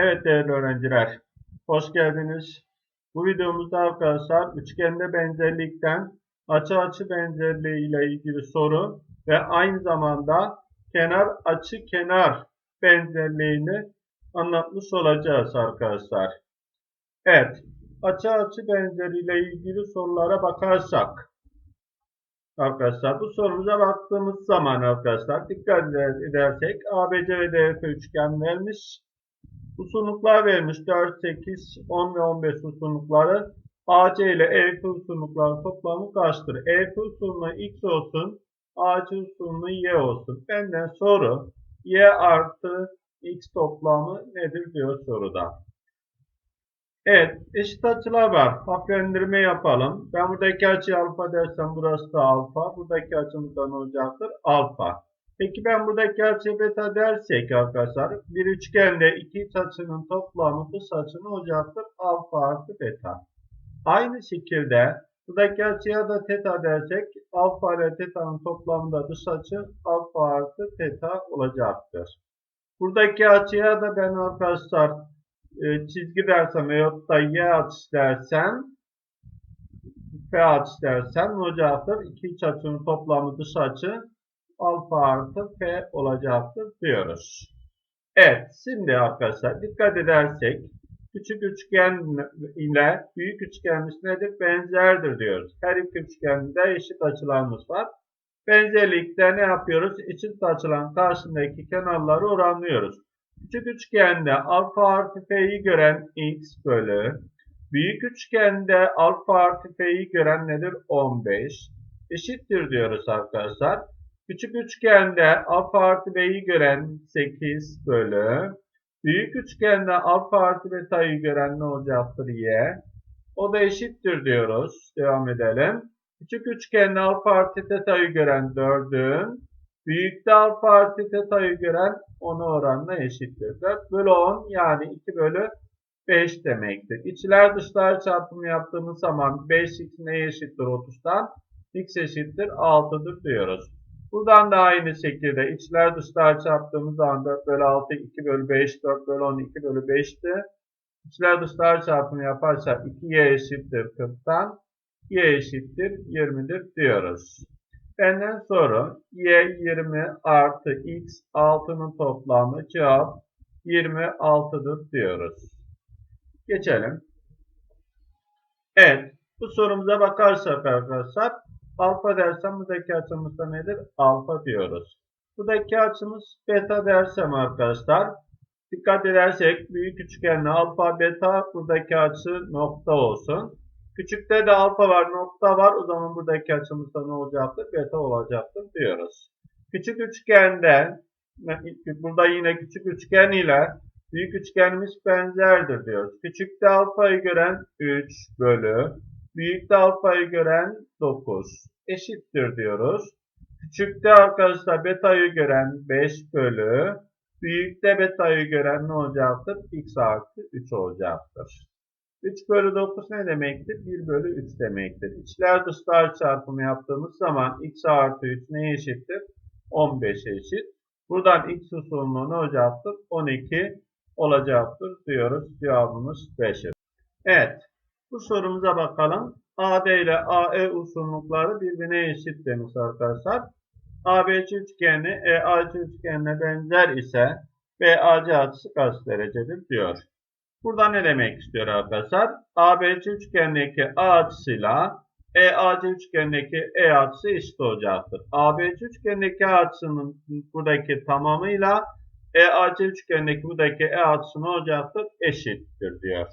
Evet değerli öğrenciler, hoş geldiniz. Bu videomuzda arkadaşlar üçgende benzerlikten açı açı benzerliği ile ilgili soru ve aynı zamanda kenar açı kenar benzerliğini anlatmış olacağız arkadaşlar. Evet, açı açı benzerliği ile ilgili sorulara bakarsak arkadaşlar bu sorumuza baktığımız zaman arkadaşlar dikkat edersek ABC ve DF üçgen vermiş. Uzunluklar vermiş 4, 8, 10 ve 15 uzunlukları. AC ile EF uzunlukları toplamı kaçtır? EF uzunluğu X olsun, AC uzunluğu Y olsun. Benden soru Y artı X toplamı nedir diyor soruda. Evet, eşit açılar var. Hafiflendirme yapalım. Ben buradaki açıyı alfa dersem burası da alfa. Buradaki açımız da ne olacaktır? Alfa. Peki ben buradaki açı beta dersek arkadaşlar bir üçgende iki açının toplamı dış açı ne olacaktır? Alfa artı beta. Aynı şekilde buradaki açıya da teta dersek alfa ile teta'nın toplamında dış açı alfa artı teta olacaktır. Buradaki açıya da ben arkadaşlar e, çizgi dersem veyahut da y açı dersem f açı dersem olacaktır? İki iç açının toplamı dış açı alfa artı f olacaktır diyoruz. Evet şimdi arkadaşlar dikkat edersek küçük üçgen ile büyük üçgenimiz nedir? Benzerdir diyoruz. Her iki üçgende eşit açılarımız var. Benzerlikte ne yapıyoruz? Eşit açılan karşısındaki kenarları oranlıyoruz. Küçük üçgende alfa artı f'yi gören x bölü büyük üçgende alfa artı f'yi gören nedir? 15 eşittir diyoruz arkadaşlar. Küçük üçgende alfa artı b'yi gören 8 bölü. Büyük üçgende alfa artı beta'yı gören ne olacaktır y? O da eşittir diyoruz. Devam edelim. Küçük üçgende alfa artı teta'yı gören 4'ün. Büyükte alfa artı teta'yı gören 10 oranla eşittir. 4 bölü 10 yani 2 bölü 5 demektir. İçler dışlar çarpımı yaptığımız zaman 5 x neye eşittir 30'dan? x eşittir 6'dır diyoruz. Buradan da aynı şekilde içler dışlar çarptığımız zaman 4 bölü 6, 2 bölü 5, 4 bölü 10, 2 bölü 5'ti. İçler dışlar çarpımı yaparsak 2y eşittir 40'tan, y eşittir 20'dir diyoruz. Benden soru y 20 artı x 6'nın toplamı cevap 26'dır diyoruz. Geçelim. Evet bu sorumuza bakarsak arkadaşlar alfa dersem buradaki açımız da nedir? Alfa diyoruz. Buradaki açımız beta dersem arkadaşlar dikkat edersek büyük üçgenle alfa beta buradaki açı nokta olsun. Küçükte de alfa var nokta var o zaman buradaki açımız da ne olacaktır? Beta olacaktır diyoruz. Küçük üçgende burada yine küçük üçgen ile büyük üçgenimiz benzerdir diyoruz. Küçükte alfayı gören 3 bölü Büyükte alfayı gören 9 eşittir diyoruz. Küçükte arkadaşlar beta'yı gören 5 bölü. Büyükte beta'yı gören ne olacaktır? x artı 3 olacaktır. 3 bölü 9 ne demektir? 1 bölü 3 demektir. İçler dışlar çarpımı yaptığımız zaman x artı 3 neye eşittir? 15'e eşit. Buradan x usulünü ne olacaktır? 12 olacaktır diyoruz. Cevabımız 5'ir. Evet. Bu sorumuza bakalım. AD ile AE uzunlukları birbirine eşit demiş arkadaşlar. ABC üçgeni EAC üçgenine benzer ise BAC açısı kaç derecedir diyor. Burada ne demek istiyor arkadaşlar? ABC üçgenindeki A açısıyla EAC üçgenindeki E açısı eşit olacaktır. ABC üçgenindeki A açısının buradaki tamamıyla EAC üçgenindeki buradaki E açısı ne olacaktır? Eşittir diyor.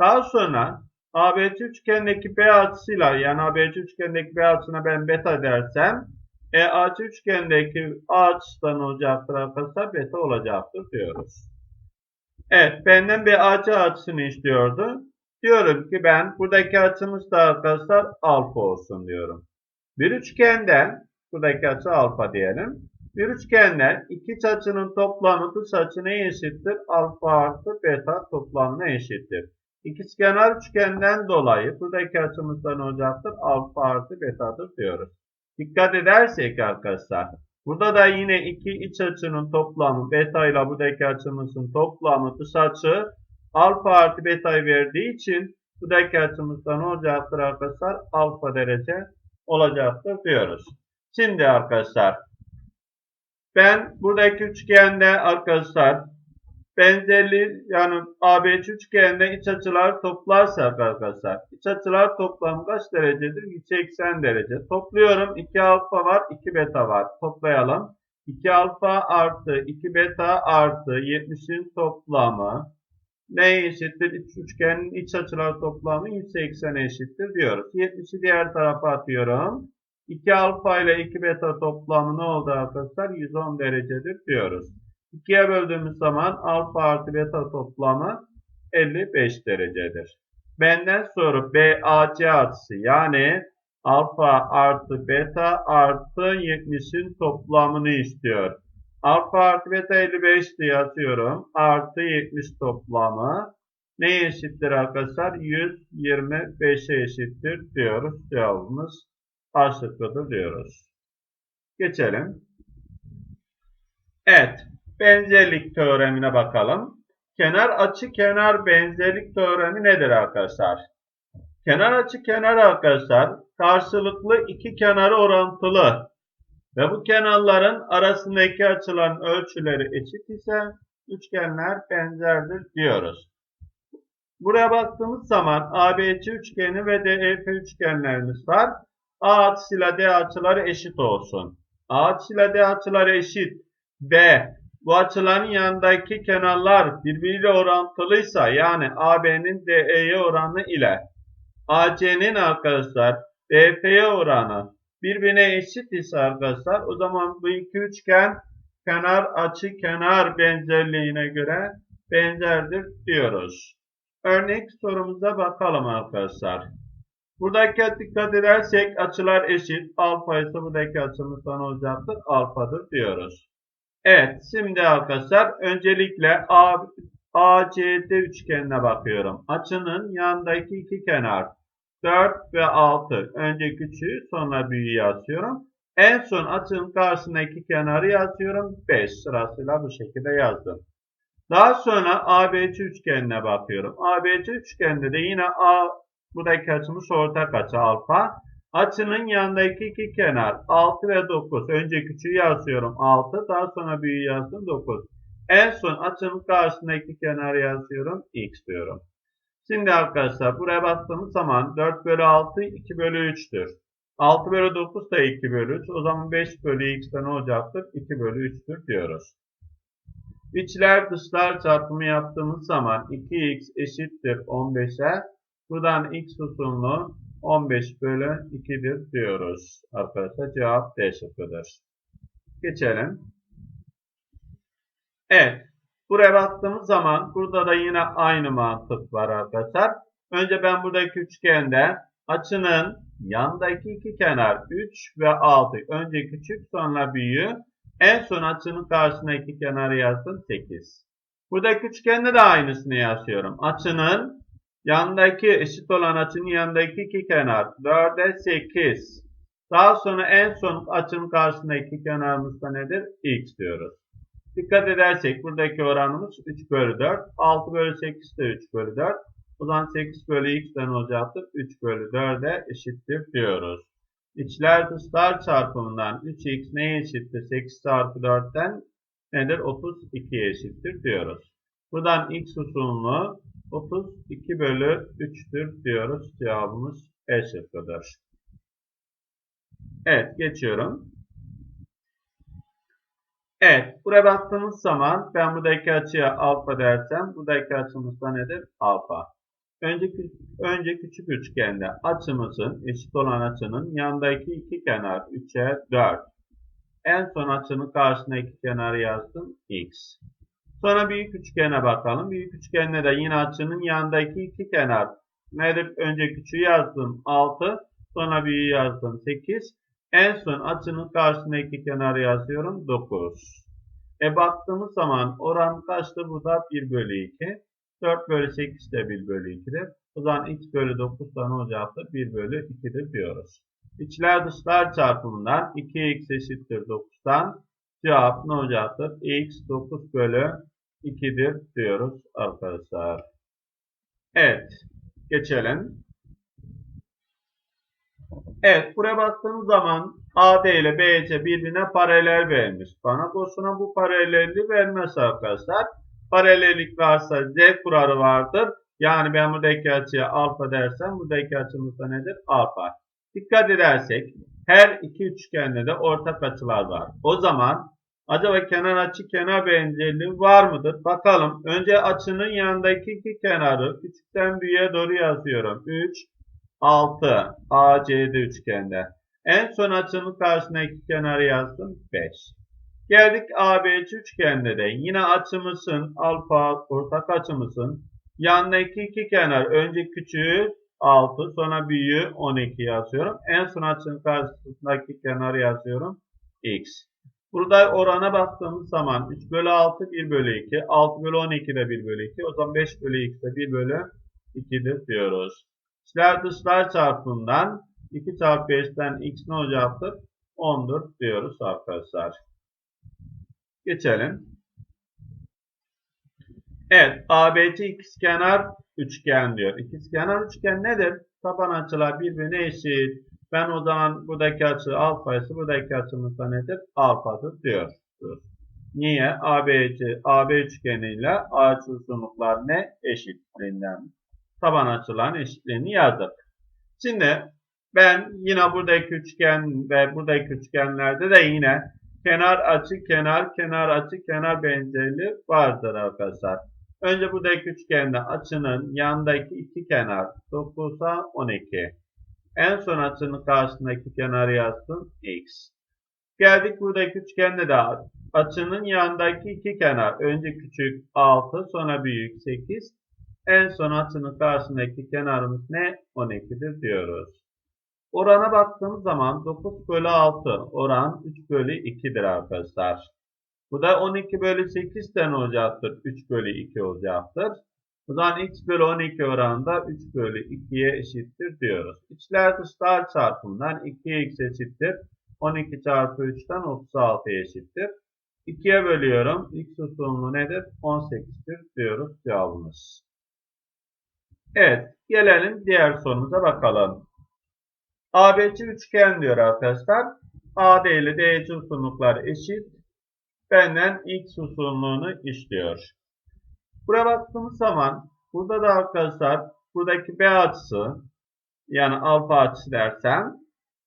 Daha sonra ABC üçgenindeki B açısıyla yani ABC üçgenindeki B açısına ben beta dersem EAC üçgenindeki A açısı da ne olacaktır arkadaşlar? Beta olacaktır diyoruz. Evet benden BAC açısını istiyordu. Diyorum ki ben buradaki açımız da arkadaşlar alfa olsun diyorum. Bir üçgenden buradaki açı alfa diyelim. Bir üçgenden iki açının toplamı dış açı neye eşittir? Alfa artı beta toplamına eşittir. İkizkenar üçgenden dolayı buradaki açımız da ne olacaktır? Alfa artı betadır diyoruz. Dikkat edersek arkadaşlar Burada da yine iki iç açının toplamı beta ile buradaki açımızın toplamı dış açı alfa artı beta'yı verdiği için buradaki açımızda ne olacaktır arkadaşlar? Alfa derece olacaktır diyoruz. Şimdi arkadaşlar ben buradaki üçgende arkadaşlar benzerliği yani ABC üçgende iç açılar toplarsak arkadaşlar iç açılar toplamı kaç derecedir? 180 derece. Topluyorum. 2 alfa var, 2 beta var. Toplayalım. 2 alfa artı 2 beta artı 70'in toplamı neye eşittir? İç üçgenin iç açılar toplamı 180 eşittir diyoruz. 70'i diğer tarafa atıyorum. 2 alfa ile 2 beta toplamı ne oldu arkadaşlar? 110 derecedir diyoruz. 2'ye böldüğümüz zaman alfa artı beta toplamı 55 derecedir. Benden sonra BAC açısı yani alfa artı beta artı 70'in toplamını istiyor. Alfa artı beta 55 diye yazıyorum. Artı 70 toplamı neye eşittir arkadaşlar? 125'e eşittir diyoruz. Cevabımız A diyoruz. Geçelim. Evet. Benzerlik teoremine bakalım. Kenar açı kenar benzerlik teoremi nedir arkadaşlar? Kenar açı kenar arkadaşlar karşılıklı iki kenarı orantılı ve bu kenarların arasındaki açıların ölçüleri eşit ise üçgenler benzerdir diyoruz. Buraya baktığımız zaman ABC üçgeni ve DEF üçgenlerimiz var. A açısıyla D açıları eşit olsun. A açısıyla D açıları eşit ve bu açıların yanındaki kenarlar birbiriyle orantılıysa yani AB'nin DE'ye oranı ile AC'nin arkadaşlar DF'ye oranı birbirine eşit ise arkadaşlar o zaman bu iki üçgen kenar açı kenar benzerliğine göre benzerdir diyoruz. Örnek sorumuza bakalım arkadaşlar. Buradaki dikkat edersek açılar eşit. Alfa ise buradaki açımız ne olacaktır? Alfadır diyoruz. Evet şimdi arkadaşlar öncelikle A, ACD üçgenine bakıyorum. Açının yanındaki iki kenar 4 ve 6. Önce küçüğü sonra büyüğü yazıyorum. En son açının karşısındaki kenarı yazıyorum. 5 sırasıyla bu şekilde yazdım. Daha sonra ABC üçgenine bakıyorum. ABC üçgeninde de yine A buradaki açımız ortak açı alfa. Açının yanındaki iki kenar 6 ve 9. Önce küçüğü yazıyorum 6. Daha sonra büyüğü yazdım 9. En son açının karşısındaki kenarı yazıyorum x diyorum. Şimdi arkadaşlar buraya baktığımız zaman 4 bölü 6 2 bölü 3'tür. 6 bölü 9 da 2 bölü 3. O zaman 5 bölü x'te ne olacaktır? 2 bölü 3'tür diyoruz. İçler dışlar çarpımı yaptığımız zaman 2x eşittir 15'e. Buradan x usulunu 15 bölü 2'dir diyoruz. Arkadaşlar cevap D şıkkıdır. Geçelim. Evet. Buraya baktığımız zaman burada da yine aynı mantık var arkadaşlar. Önce ben buradaki üçgende açının yandaki iki kenar 3 ve 6. Önce küçük sonra büyüğü. En son açının karşısına iki kenarı yazdım 8. Buradaki üçgende de aynısını yazıyorum. Açının Yandaki eşit olan açının yanındaki iki kenar 4'e 8. Daha sonra en son açının karşısında iki kenarımız da nedir? X diyoruz. Dikkat edersek buradaki oranımız 3 bölü 4. 6 bölü 8 de 3 bölü 4. O zaman 8 bölü x'ten olacaktır. 3 bölü 4'e eşittir diyoruz. İçler dışlar çarpımından 3x neye eşittir? 8 çarpı 4'ten nedir? 32'ye eşittir diyoruz. Buradan x usulünü 32 bölü 3'tür diyoruz. Cevabımız E şıkkıdır. Evet geçiyorum. Evet buraya baktığımız zaman ben buradaki açıya alfa dersem buradaki açımız da nedir? Alfa. Önce, önce küçük üçgende açımızın eşit olan açının yanındaki iki kenar 3'e 4. En son açının karşısına iki kenarı yazdım x. Sonra büyük üçgene bakalım. Büyük üçgende de yine açının yanındaki iki kenar. Nedir? Önce küçüğü yazdım 6. Sonra büyüğü yazdım 8. En son açının karşısına iki kenarı yazıyorum 9. E baktığımız zaman oran kaçtı? Bu 1 bölü 2. 4 bölü 8 de 1 bölü 2'dir. O zaman x bölü 9 da ne olacaktır? 1 bölü 2'dir diyoruz. İçler dışlar çarpımından 2x eşittir 9'dan cevap ne olacaktır? x 9 bölü 2'dir diyoruz arkadaşlar. Evet. Geçelim. Evet. Buraya baktığımız zaman AD ile BC birbirine paralel vermiş. Bana boşuna bu paralelliği vermez arkadaşlar. Paralellik varsa Z kuralı vardır. Yani ben buradaki açıya alfa dersem buradaki açımız da nedir? Alfa. Dikkat edersek her iki üçgende de ortak açılar var. O zaman acaba kenar açı kenar benzerliği var mıdır? Bakalım. Önce açının yanındaki iki kenarı küçükten büyüğe doğru yazıyorum. 3, 6 ACD üçgende. En son açının karşısına iki kenarı yazdım. 5. Geldik ABC üçgende de. Yine açımızın alfa ortak açımızın yanındaki iki kenar önce küçüğü 6 sonra büyüğü 12 yazıyorum. En son açının karşısındaki kenarı yazıyorum. X. Burada orana baktığımız zaman 3 bölü 6 1 bölü 2. 6 bölü 12 de 1 bölü 2. O zaman 5 bölü x de 1 bölü 2'dir diyoruz. İçler dışlar çarpımından 2 çarpı 5'ten x ne olacaktır? 10'dur diyoruz arkadaşlar. Geçelim. Evet, ABC ikizkenar üçgen diyor. İkizkenar üçgen nedir? Taban açılar birbirine eşit. Ben o zaman buradaki açı alfa ise buradaki açımız da nedir? Alfadır diyor. Niye? ABC, AB üçgeniyle ağaç uzunluklar ne? Eşitliğinden. Taban açıların eşitliğini yazdık. Şimdi ben yine buradaki üçgen ve buradaki üçgenlerde de yine kenar açı kenar kenar açı kenar benzerliği vardır arkadaşlar. Önce buradaki üçgende açının yanındaki iki kenar 9'a 12. En son açının karşısındaki kenarı yazdım x. Geldik buradaki üçgende de açının yanındaki iki kenar. Önce küçük 6 sonra büyük 8. En son açının karşısındaki kenarımız ne? 12'dir diyoruz. Orana baktığımız zaman 9 bölü 6 oran 3 bölü 2'dir arkadaşlar. Bu da 12 bölü 8 de ne olacaktır? 3 bölü 2 olacaktır. O zaman x bölü 12 oranında 3 bölü 2'ye eşittir diyoruz. İçler dışlar çarpımından 2x eşittir. 12 çarpı 3'ten 36'ya eşittir. 2'ye bölüyorum. x usulü nedir? 18'dir diyoruz cevabımız. Evet. Gelelim diğer sorumuza bakalım. ABC üçgen diyor arkadaşlar. AD ile DC uzunluklar eşit. Benden x uzunluğunu istiyor. Buraya baktığımız zaman burada da arkadaşlar buradaki B açısı yani alfa açısı dersem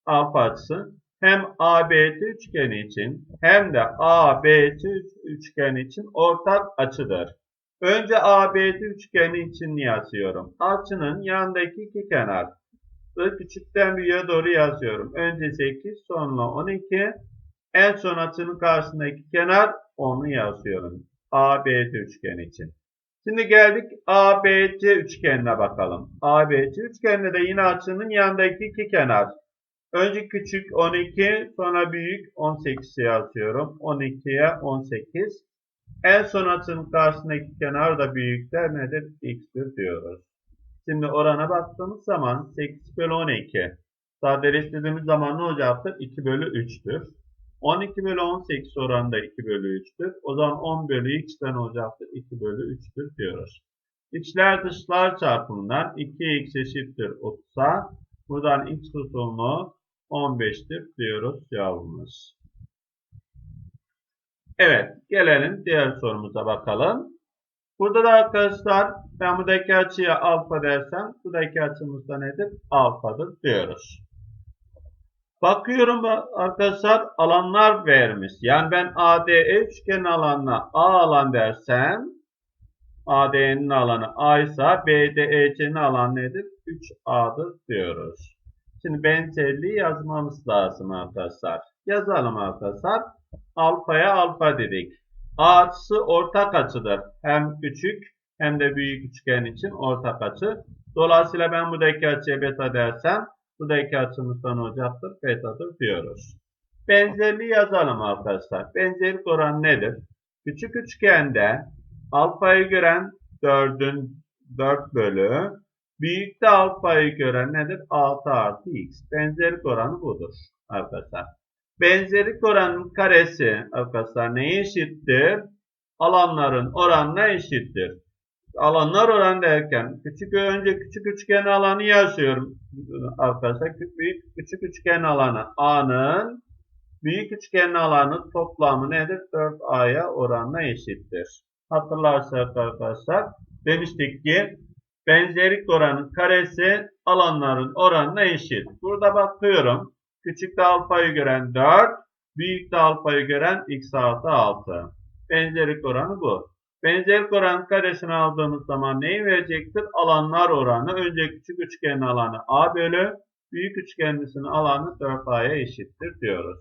alfa açısı hem ABC üçgeni için hem de ABC üçgeni için ortak açıdır. Önce ABC üçgeni için yazıyorum. Açının yanındaki iki kenar. Küçükten büyüğe doğru yazıyorum. Önce 8 sonra 12. En son açının karşısındaki kenar 10'u yazıyorum. ABC üçgeni için. Şimdi geldik ABC üçgenine bakalım. ABC üçgeninde de yine açının yanındaki iki kenar. Önce küçük 12 sonra büyük 18 yazıyorum. 12'ye 18. En son açının karşısındaki kenar da büyükler nedir? X'tir diyoruz. Şimdi orana baktığımız zaman 8 bölü 12. Sadeleştirdiğimiz zaman ne olacaktır? 2 bölü 3'tür. 12 bölü 18 oranında 2 bölü 3'tür. O zaman 10 bölü x'ten olacaktır. 2 bölü 3'tür diyoruz. İçler dışlar çarpımından 2x eşittir 30'a. Buradan x uzunluğu 15'tir diyoruz cevabımız. Evet gelelim diğer sorumuza bakalım. Burada da arkadaşlar ben buradaki açıya alfa dersem buradaki açımız da nedir? Alfadır diyoruz. Bakıyorum arkadaşlar alanlar vermiş. Yani ben ADE üçgen alanına A alan dersem AD'nin alanı A ise BDEC'nin alanı nedir? 3A'dır diyoruz. Şimdi benzerliği yazmamız lazım arkadaşlar. Yazalım arkadaşlar. Alfaya alfa dedik. A açısı ortak açıdır. Hem küçük hem de büyük üçgen için ortak açı. Dolayısıyla ben buradaki açıya beta dersem açımız da ne olacaktır? Beta'dır diyoruz. Benzerliği yazalım arkadaşlar. Benzerlik oranı nedir? Küçük üçgende alfayı gören 4'ün 4 bölü Büyükte alfayı gören nedir? 6 artı x. Benzerlik oranı budur arkadaşlar. Benzerlik oranının karesi arkadaşlar neye eşittir? Alanların oranına eşittir. Alanlar oranı derken küçük önce küçük üçgen alanı yazıyorum arkadaşlar. Büyük küçük üçgen alanı A'nın büyük üçgen alanı toplamı nedir? 4A'ya oranına eşittir. Hatırlarsak arkadaşlar demiştik ki benzerlik oranın karesi alanların oranına eşit. Burada bakıyorum. Küçükte alfayı gören 4, büyükte alfayı gören x artı 6. Benzerlik oranı bu. Benzerlik oranın karesini aldığımız zaman neyi verecektir? Alanlar oranı. Önce küçük üçgenin alanı a bölü büyük üçgenimizin alanı 4a'ya eşittir diyoruz.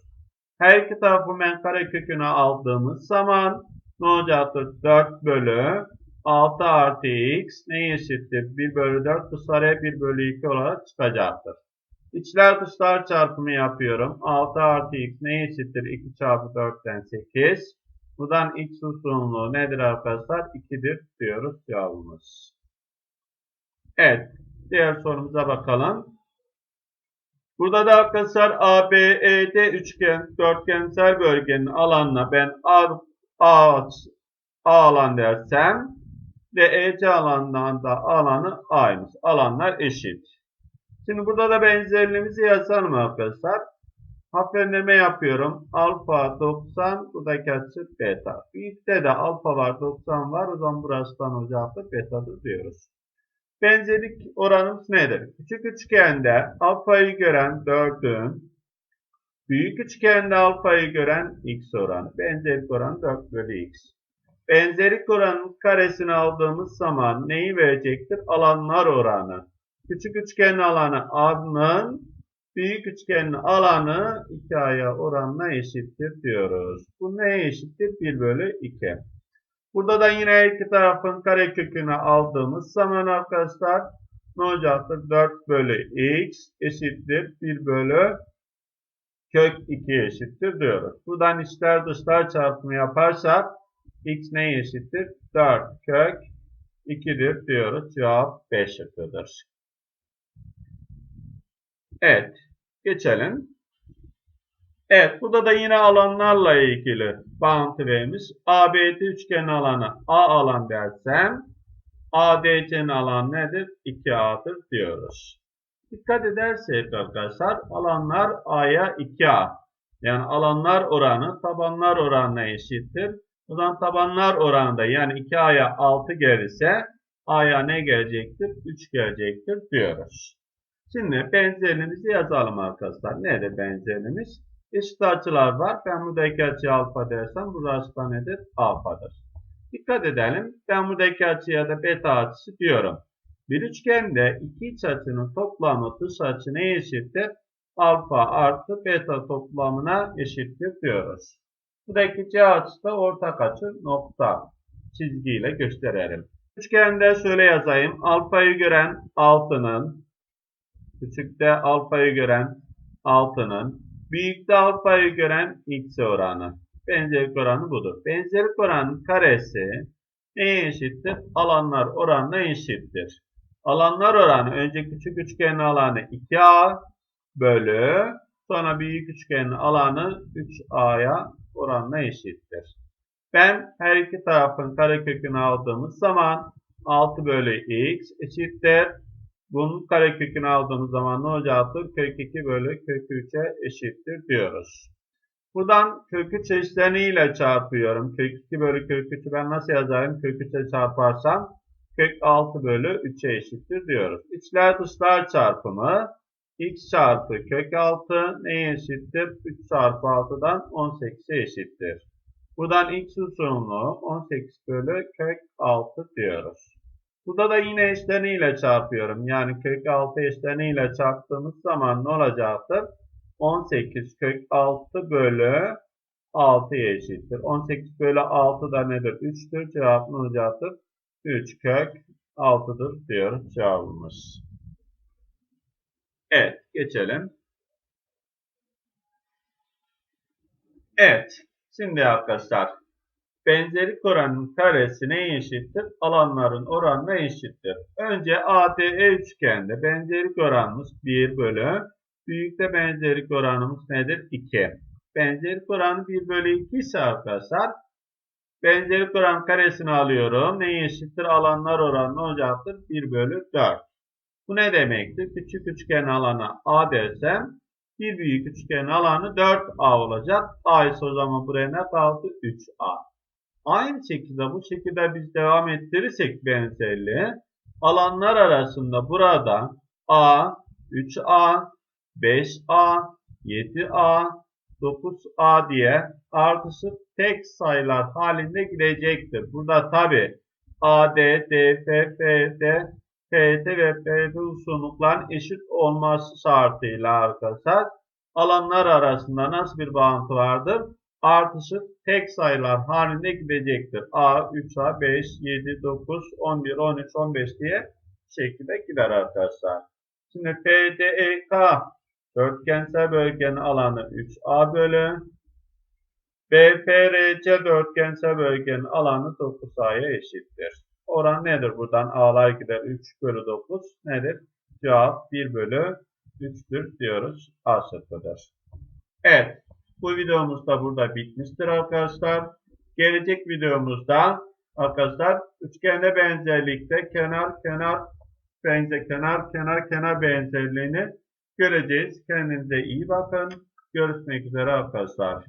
Her iki tarafı men kare kökünü aldığımız zaman ne olacaktır? 4 bölü 6 artı x neye eşittir? 1 bölü 4 dışarıya 1 bölü 2 olarak çıkacaktır. İçler dışlar çarpımı yapıyorum. 6 artı x neye eşittir? 2 çarpı 4'ten 8. Buradan x uzunluğu nedir arkadaşlar? 2'dir diyoruz cevabımız. Evet. Diğer sorumuza bakalım. Burada da arkadaşlar ABED üçgen, dörtgensel bölgenin alanına ben A, A, A alan dersem ve EC alanından da alanı aynı. Alanlar eşit. Şimdi burada da benzerliğimizi yazalım arkadaşlar. Hafiflendirme yapıyorum. Alfa 90, buradaki açı beta. Büyükte de alfa var, 90 var. O zaman burasından olacaktır, betadır diyoruz. Benzerlik oranımız nedir? Küçük üçgende alfayı gören 4'ün, büyük üçgende alfayı gören x oranı. Benzerlik oranı 4 bölü x. Benzerlik oranının karesini aldığımız zaman neyi verecektir? Alanlar oranı. Küçük üçgenin alanı A'nın büyük üçgenin alanı 2A'ya oranına eşittir diyoruz. Bu neye eşittir? 1 bölü 2. Burada da yine iki tarafın karekökünü aldığımız zaman arkadaşlar ne olacaktır? 4 bölü x eşittir 1 bölü kök 2 eşittir diyoruz. Buradan içler dışlar çarpımı yaparsak x neye eşittir? 4 kök 2'dir diyoruz. Cevap 5 şıkkıdır. Evet. Geçelim. Evet. Burada da yine alanlarla ilgili bağıntı vermiş. ABD üçgen alanı A alan dersem ADC'nin alan nedir? 2A'dır diyoruz. Dikkat edersek arkadaşlar alanlar A'ya 2A. Yani alanlar oranı tabanlar oranına eşittir. O zaman tabanlar oranında yani 2A'ya 6 gelirse A'ya ne gelecektir? 3 gelecektir diyoruz. Şimdi benzerliğimizi yazalım arkadaşlar. Nedir benzerliğimiz? Eşit açılar var. Ben buradaki açı alfa dersem burası da nedir? Alfadır. Dikkat edelim. Ben buradaki açıya da beta açısı diyorum. Bir üçgende iki iç açının toplamı dış açı neye eşittir? Alfa artı beta toplamına eşittir diyoruz. Buradaki C açısı da ortak açı nokta çizgiyle gösterelim. Üçgende şöyle yazayım. Alfayı gören 6'nın Küçükte alfayı gören 6'nın, büyükte alfayı gören x oranı. Benzerlik oranı budur. Benzerlik oranının karesi neye eşittir? Alanlar oranına eşittir. Alanlar oranı önce küçük üçgenin alanı 2a bölü sonra büyük üçgenin alanı 3a'ya oranına eşittir. Ben her iki tarafın karekökünü aldığımız zaman 6 bölü x eşittir bunun karekökünü aldığımız zaman ne olacaktır? Kök 2 bölü kök 3'e eşittir diyoruz. Buradan kök 3 eşleniyle çarpıyorum. Kök 2 bölü kök 3'ü ben nasıl yazarım? Kök 3'e çarparsam kök 6 bölü 3'e eşittir diyoruz. İçler dışlar çarpımı x çarpı kök 6 neye eşittir? 3 çarpı 6'dan 18'e eşittir. Buradan x uzunluğu 18 bölü kök 6 diyoruz. Burada da yine eşleniyle çarpıyorum. Yani kök 6 eşleniyle çarptığımız zaman ne olacaktır? 18 kök 6 bölü 6'ya eşittir. 18 bölü 6 da nedir? 3'tür. Cevap ne olacaktır? 3 kök 6'dır diyoruz cevabımız. Evet geçelim. Evet. Şimdi arkadaşlar benzerlik oranının karesi neye eşittir? Alanların oranına eşittir. Önce ADE üçgende benzerlik oranımız 1 bölü. Büyükte benzerlik oranımız nedir? 2. Benzerlik oranı 1 bölü 2 ise arkadaşlar benzerlik oran karesini alıyorum. Neye eşittir? Alanlar oranı ne olacaktır? 1 bölü 4. Bu ne demektir? Küçük üçgen alana A dersem bir büyük üçgen alanı 4A olacak. A ise o zaman buraya ne kaldı? 3A. Aynı şekilde bu şekilde biz devam ettirirsek benzerliği alanlar arasında burada A, 3A, 5A, 7A, 9A diye artışık tek sayılar halinde gidecektir. Burada tabi AD, DF, FD, PT ve PD uzunlukların eşit olması şartıyla arkadaşlar alanlar arasında nasıl bir bağıntı vardır? Artışık tek sayılar halinde gidecektir. A, 3A, 5, 7, 9, 11, 13, 15 diye şekilde gider arkadaşlar. Şimdi PDEK dörtgensel bölgenin alanı 3A bölü BFRC dörtgensel bölgenin alanı 9A'ya eşittir. Oran nedir? Buradan A'lar gider 3 bölü 9 nedir? Cevap 1 bölü 3'tür diyoruz. A şıkkıdır. Evet. Bu videomuz da burada bitmiştir arkadaşlar. Gelecek videomuzda arkadaşlar üçgende benzerlikte kenar kenar benzer kenar kenar kenar benzerliğini göreceğiz. Kendinize iyi bakın. Görüşmek üzere arkadaşlar.